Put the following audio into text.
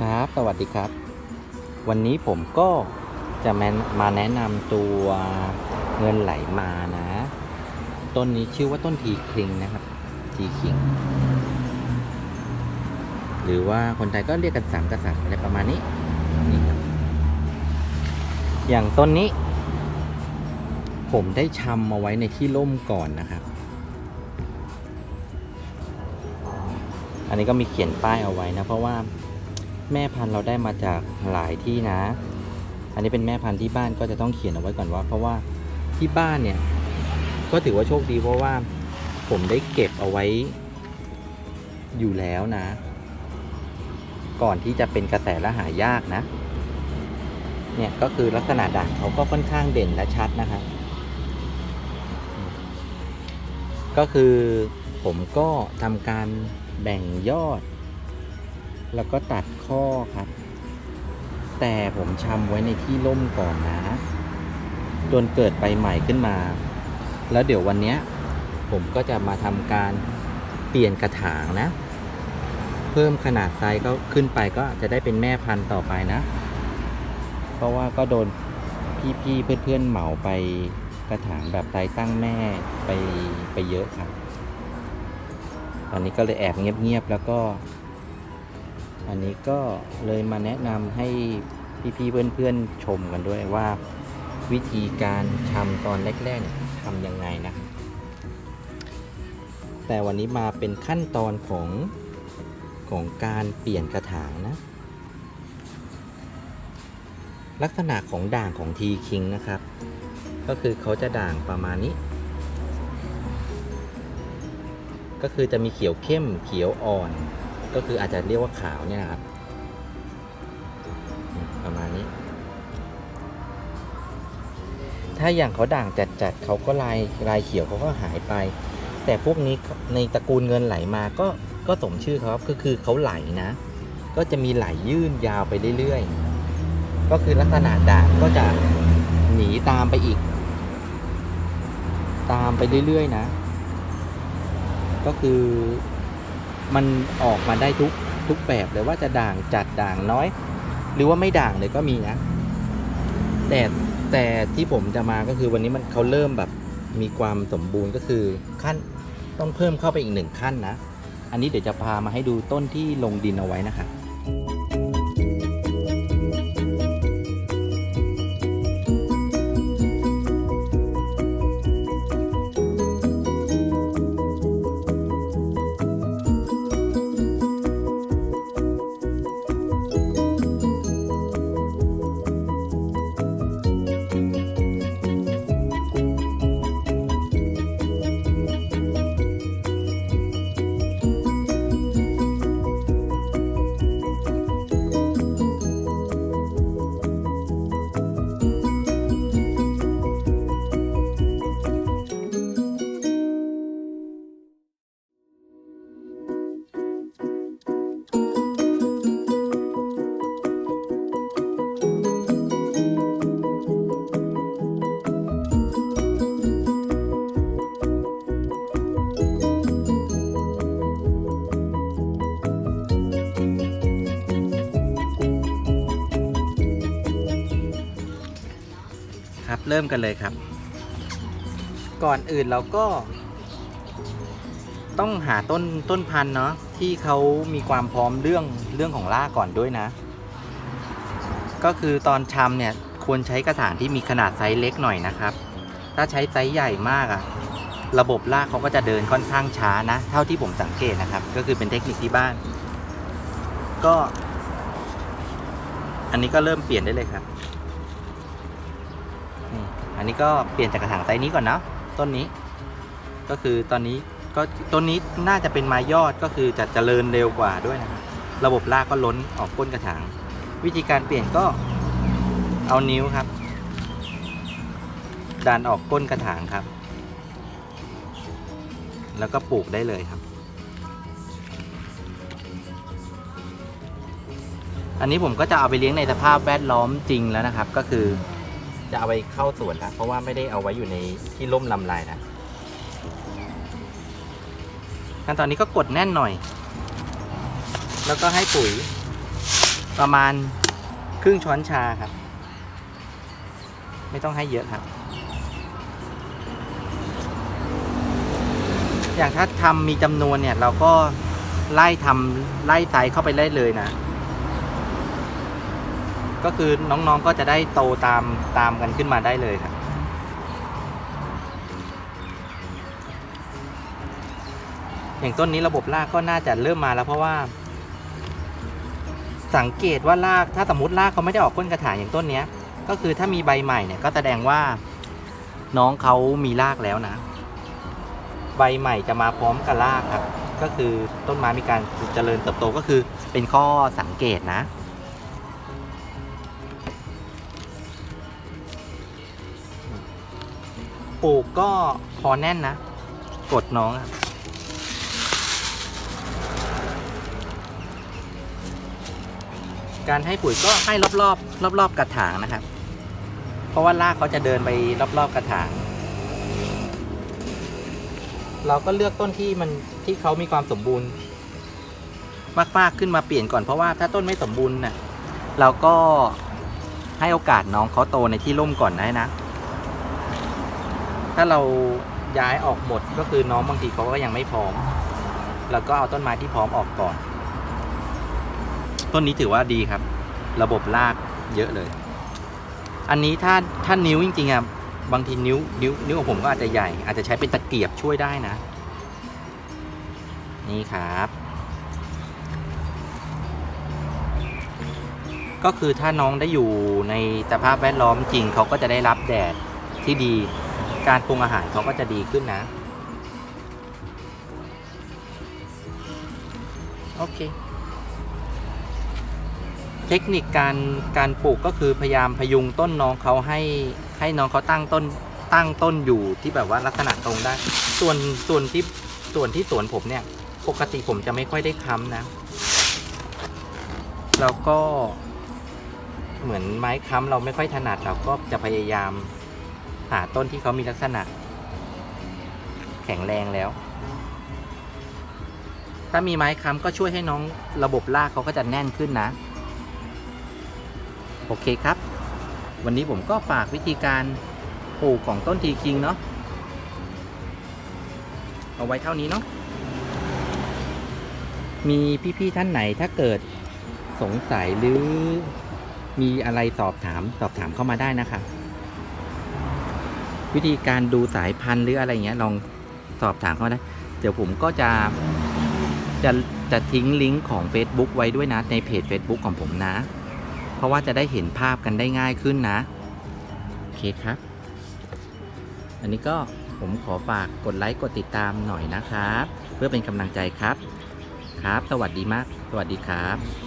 ครับ สวัสดีครับ วันนี้ผมก็จะมามาแนะนำตัวเงินไหลมานะ ต้นนี้ชื่อว่าต้นทีคิงนะครับ ทีคิง หรือว่าคนไทยก็เรียกกันสามกษัตริย์อะไรประมาณนี้นี่ครับ อย่างต้นนี้ ผมได้ชำมาไว้ในที่ร่มก่อนนะครับ อันนี้ก็มีเขียนป้ายเอาไว้นะ เพราะว่า แม่พันธุ์เราได้มาจากหลายที่นะ อันนี้เป็นแม่พันธุ์ที่บ้านก็จะต้องเขียนเอาไว้ก่อนว่า เพราะว่าที่บ้านเนี่ย ก็ถือว่าโชคดีเพราะว่า ผมได้เก็บเอาไว้ อยู่แล้วนะ ก่อนที่จะเป็นกระแสและหายากนะ เนี่ยก็คือลักษณะด่างเขาก็ค่อนข้างเด่นและชัดนะครับก็คือผมก็ทำการแบ่งยอด แล้วก็ตัดข้อครับ แต่ผมชำไว้ในที่ร่มก่อนนะ จนเกิดใบใหม่ขึ้นมา แล้วเดี๋ยววันนี้ผมก็จะมาทำการเปลี่ยนกระถางนะ เพิ่มขนาดไซส์ก็ขึ้นไปก็จะได้เป็นแม่พันธุ์ต่อไปนะ เพราะว่าก็โดนพี่ๆเพื่อนๆเหมาไปกระถางแบบไซส์ตั้งแม่ไปไปเยอะครับ ตอนนี้ก็เลยแอบเงียบๆแล้วก็ อันนี้ก็เลยมาแนะนำให้พี่ๆเพื่อนๆชมกันด้วยว่า วิธีการทำตอนแรกๆเนี่ยทำยังไงนะแต่วันนี้มาเป็นขั้นตอนของของการเปลี่ยนกระถางนะ ลักษณะของด่างของทีคิงนะครับ ก็คือเขาจะด่างประมาณนี้ ก็คือจะมีเขียวเข้มเขียวอ่อน ก็คืออาจจะเรียกว่าขาวเนี่ยนะครับ ประมาณนี้ ถ้าอย่างเขาด่างจัดๆเขาก็ลายลายเขียวเขาก็หายไป แต่พวกนี้ในตระกูลเงินไหลมาก็ก็สมชื่อเขาครับก็คือเขาไหลนะ ก็จะมีไหลยื่นยาวไปเรื่อยๆ ก็คือลักษณะด่างก็จะหนีตามไปอีก ตามไปเรื่อยๆนะ ก็คือ มันออกมาได้ทุกทุกแบบเลยว่าจะด่างจัดด่างน้อย หรือว่าไม่ด่างเลยก็มีนะแต่แต่ที่ผมจะมาก็คือวันนี้มันเขาเริ่มแบบมีความสมบูรณ์ก็คือขั้นต้องเพิ่มเข้าไปอีกหนึ่งขั้นนะ อันนี้เดี๋ยวจะพามาให้ดูต้นที่ลงดินเอาไว้นะคะ เริ่มกันเลยครับ ก่อนอื่นเราก็ ต้องหาต้นต้นพันธุ์เนาะที่เขามีความพร้อมเรื่องเรื่องของรากก่อนด้วยนะ ก็คือตอนชำเนี่ยควรใช้กระถางที่มีขนาดไซส์เล็กหน่อยนะครับ ถ้าใช้ไซส์ใหญ่มากอะระบบรากเขาก็จะเดินค่อนข้างช้านะ เท่าที่ผมสังเกตนะครับ ก็คือเป็นเทคนิคที่บ้าน ก็ อันนี้ก็เริ่มเปลี่ยนได้เลยครับ นนี้ก็เปลี่ยนจากกระถางไซส์นี้ก่อนเนาะต้นนี้ ก็คือตอนนี้ก็ต้นนี้น่าจะเป็นไม้ยอดก็คือจะเจริญเร็วกว่าด้วยนะครับระบบรากก็ล้นออกก้นกระถาง วิธีการเปลี่ยนก็เอานิ้วครับ ดันออกก้นกระถางครับ แล้วก็ปลูกได้เลยครับ อันนี้ผมก็จะเอาไปเลี้ยงในสภาพแวดล้อมจริงแล้วนะครับ ก็คือ จะเอาไปเข้าสวนแล้วเพราะว่าไม่ได้เอาไว้อยู่ในที่ร่มลำไรนะขั้นตอนนี้ก็กดแน่นหน่อย แล้วก็ให้ปุ๋ยประมาณครึ่งช้อนชาครับ ไม่ต้องให้เยอะครับ อย่างถ้าทำมีจำนวนเนี่ย เราก็ไล่ทำไล่ไซส์เข้าไปได้เลยนะ ก็คือน้องๆก็จะได้โตตามตามกันขึ้นมาได้เลยครับอย่างต้นนี้ระบบรากก็น่าจะเริ่มมาแล้วเพราะว่า สังเกตว่ารากถ้าสมมติรากเขาไม่ได้ออกก้นกระถางอย่างต้นเนี้ย ก็คือถ้ามีใบใหม่เนี่ยก็แสดงว่าน้องเขามีรากแล้วนะ ใบใหม่จะมาพร้อมกับรากครับ ก็คือต้นไม้มีการเจริญเติบโตก็คือเป็นข้อสังเกตนะ ปลูกก็พอแน่นนะ กดน้องอะการให้ปุ๋ยก็ให้รอบๆรอบๆกระถางนะครับ เพราะว่ารากเขาจะเดินไปรอบๆกระถาง เราก็เลือกต้นที่มันที่เขามีความสมบูรณ์ มากๆขึ้นมาเปลี่ยนก่อนเพราะว่าถ้าต้นไม่สมบูรณ์น่ะเราก็ให้โอกาสน้องเขาโตในที่ร่มก่อนได้นะ ถ้าเราย้ายออกหมดก็คือน้องบางทีเขาก็ยังไม่พร้อมเราก็เอาต้นไม้ที่พร้อมออกก่อน ต้นนี้ถือว่าดีครับ ระบบรากเยอะเลย อันนี้ถ้าถ้านิ้วจริงๆอะบางทีนิ้วนิ้วนิ้วของผมก็อาจจะใหญ่ อาจจะใช้เป็นตะเกียบช่วยได้นะ นี่ครับ ก็คือถ้าน้องได้อยู่ในสภาพแวดล้อมจริงเขาก็จะได้รับแดดที่ดี การปรุงอาหารเขาก็จะดีขึ้นนะ โอเค เทคนิคการการปลูกก็คือพยายามพยุงต้นน้องเขาให้ให้น้องเขาตั้งต้นตั้งต้นอยู่ที่แบบว่าลักษณะตรงได้ ส่วนส่วนที่ส่วนที่สวนผมเนี่ย ปกติผมจะไม่ค่อยได้ค้ำนะ แล้วก็เหมือนไม้ค้ำเราไม่ค่อยถนัดเราก็จะพยายาม หาต้นที่เขามีลักษณะ แข็งแรงแล้ว ถ้ามีไม้ค้ำก็ช่วยให้น้องระบบรากเขาก็จะแน่นขึ้นนะ โอเคครับ วันนี้ผมก็ฝากวิธีการปลูกของต้นทีคิงเนาะเอาไว้เท่านี้เนาะมีพี่ ๆ ท่านไหนถ้าเกิดสงสัยหรือมีอะไรสอบถามสอบถามเข้ามาได้นะคะ วิธีการดูสายพันธุ์หรืออะไรเงี้ยลองสอบถามเขามาได้ เดี๋ยวผมก็จะจะจะทิ้งลิงก์ของ Facebook ไว้ด้วยนะ ในเพจ Facebook ของผมนะ เพราะว่าจะได้เห็นภาพกันได้ง่ายขึ้นนะ โอเคครับ อันนี้ก็ผมขอฝากกดไลค์กดติดตามหน่อยนะครับ เพื่อเป็นกำลังใจครับ ครับ สวัสดีมาก สวัสดีครับ